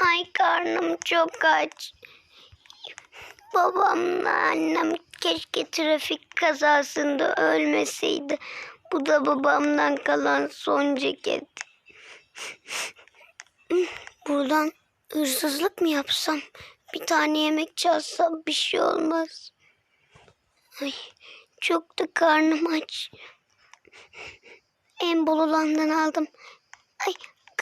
Ay karnım çok aç. Babamla annem keşke trafik kazasında ölmeseydi. Bu da babamdan kalan son ceket. Buradan hırsızlık mı yapsam? Bir tane yemek çalsam bir şey olmaz. Ay, çok da karnım aç. En bol olandan aldım. Ay,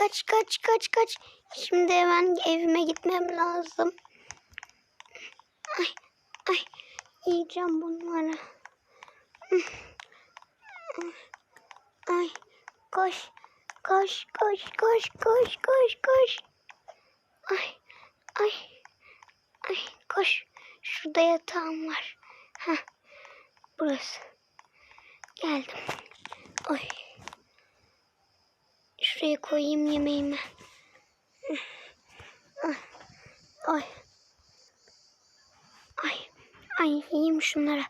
kaç kaç kaç kaç. Şimdi hemen evime gitmem lazım. Ay, ay, yiyeceğim bunları. Ay, koş, koş, koş, koş, koş, koş, koş. Ay, ay, ay, koş. Şurada yatağım var. Heh, burası. Geldim. Ay. Şuraya koyayım yemeğimi. Ay. Ay. Ay. Ay yiyeyim şunları.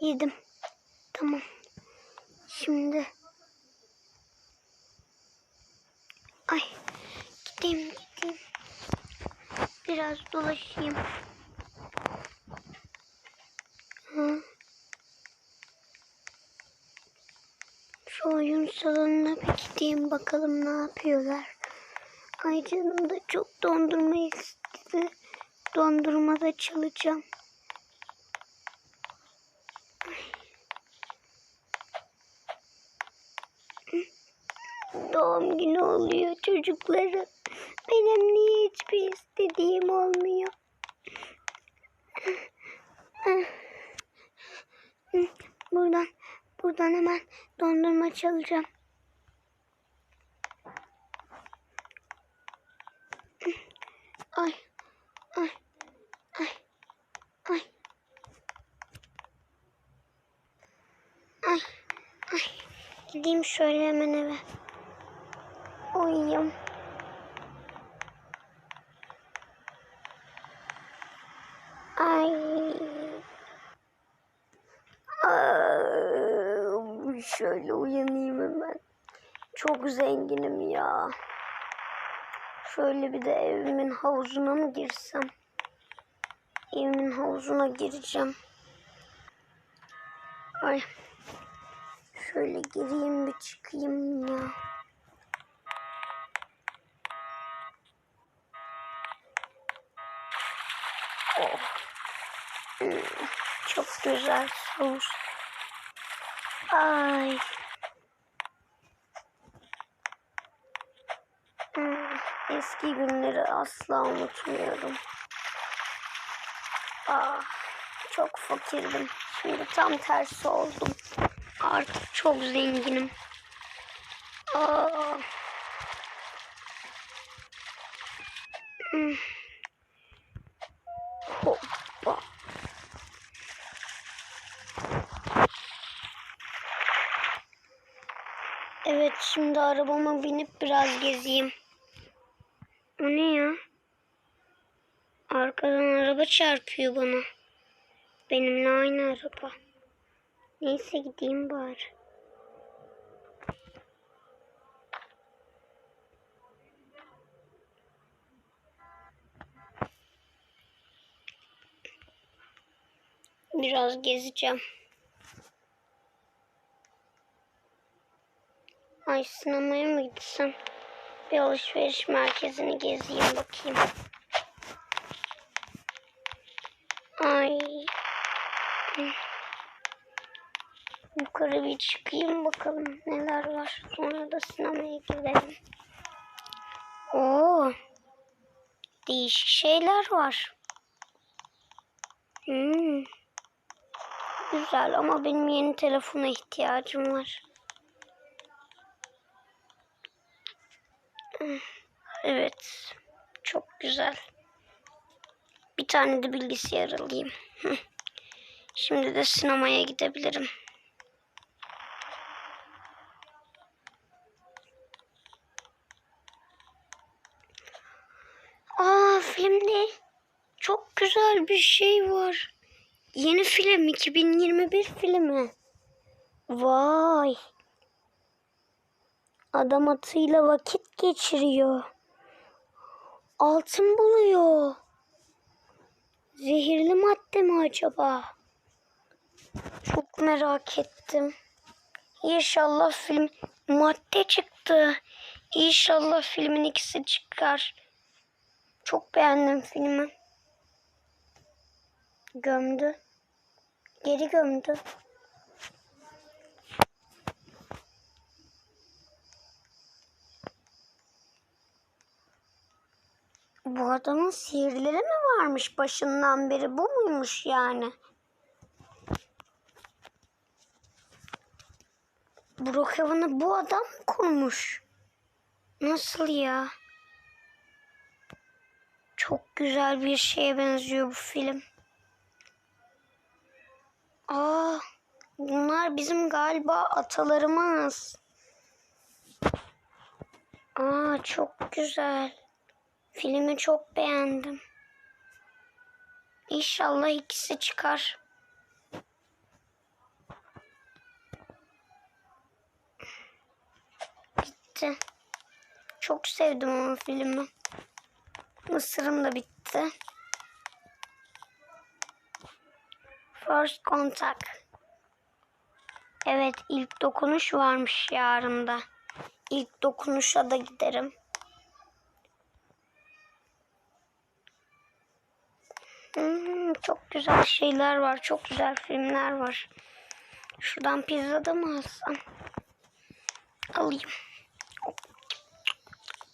Yedim. Tamam. Şimdi Ay gideyim gideyim. Biraz dolaşayım. Salonuna bir gideyim bakalım ne yapıyorlar. Ay canım da çok dondurma istedi. Dondurma da çalacağım. Doğum günü oluyor çocukların. Benim niye hiçbir istediğim olmuyor? Buradan, buradan hemen dondurma çalacağım. Ay, ay, ay, ay. Ay, ay. Gideyim şöyle hemen eve. Uyuyayım. Ay. Ay. Şöyle uyanayım hemen. Çok zenginim ya. Şöyle bir de evimin havuzuna mı girsem? Evimin havuzuna gireceğim. Ay. Şöyle gireyim bir çıkayım ya. Oh. Hmm, Çok güzel havuz. Ay. Hmm, Eski günleri asla unutmuyorum. Ah, çok fakirdim. Şimdi tam tersi oldum. Artık çok zenginim. Aa. Hmm. Hoppa. Evet şimdi arabama binip biraz gezeyim. O ne ya? Arkadan araba çarpıyor bana. Benimle aynı araba. Neyse gideyim bari. Biraz gezeceğim. Ay sinemaya mı gitsem? Bir alışveriş merkezini gezeyim bakayım. Ay. Yukarı bir çıkayım bakalım neler var. Sonra da sinemaya gidelim. Oo. Değişik şeyler var. Hmm. Güzel ama benim yeni telefona ihtiyacım var. Evet. Çok güzel. Bir tane de bilgisayar alayım. Şimdi de sinemaya gidebilirim. Aa filmde çok güzel bir şey var. Yeni film 2021 filmi. Vay. Adam atıyla vakit geçiriyor. Altın buluyor. Zehirli madde mi acaba? Çok merak ettim. İnşallah film madde çıktı. İnşallah filmin ikisi çıkar. Çok beğendim filmi. Gömdü. Geri gömdü. Bu adamın sihirleri mi varmış başından beri? Bu muymuş yani? Brookhaven'ı bu adam mı kurmuş? Nasıl ya? Çok güzel bir şeye benziyor bu film. Aa, bunlar bizim galiba atalarımız. Aa, çok güzel. Filmi çok beğendim. İnşallah ikisi çıkar. Bitti. Çok sevdim ama filmi. Mısırım da bitti. First Contact. Evet ilk dokunuş varmış yarında. İlk dokunuşa da giderim. Hmm, çok güzel şeyler var. Çok güzel filmler var. Şuradan pizza da mı alsam? Alayım.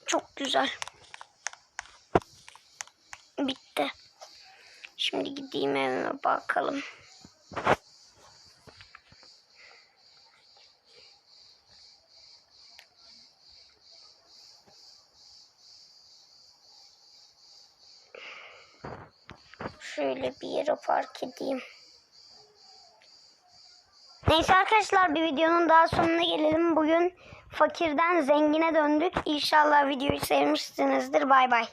Çok güzel. Bitti. Şimdi gideyim evime bakalım. Şöyle bir yere park edeyim. Neyse arkadaşlar bir videonun daha sonuna gelelim. Bugün fakirden zengine döndük. İnşallah videoyu sevmişsinizdir. Bay bay.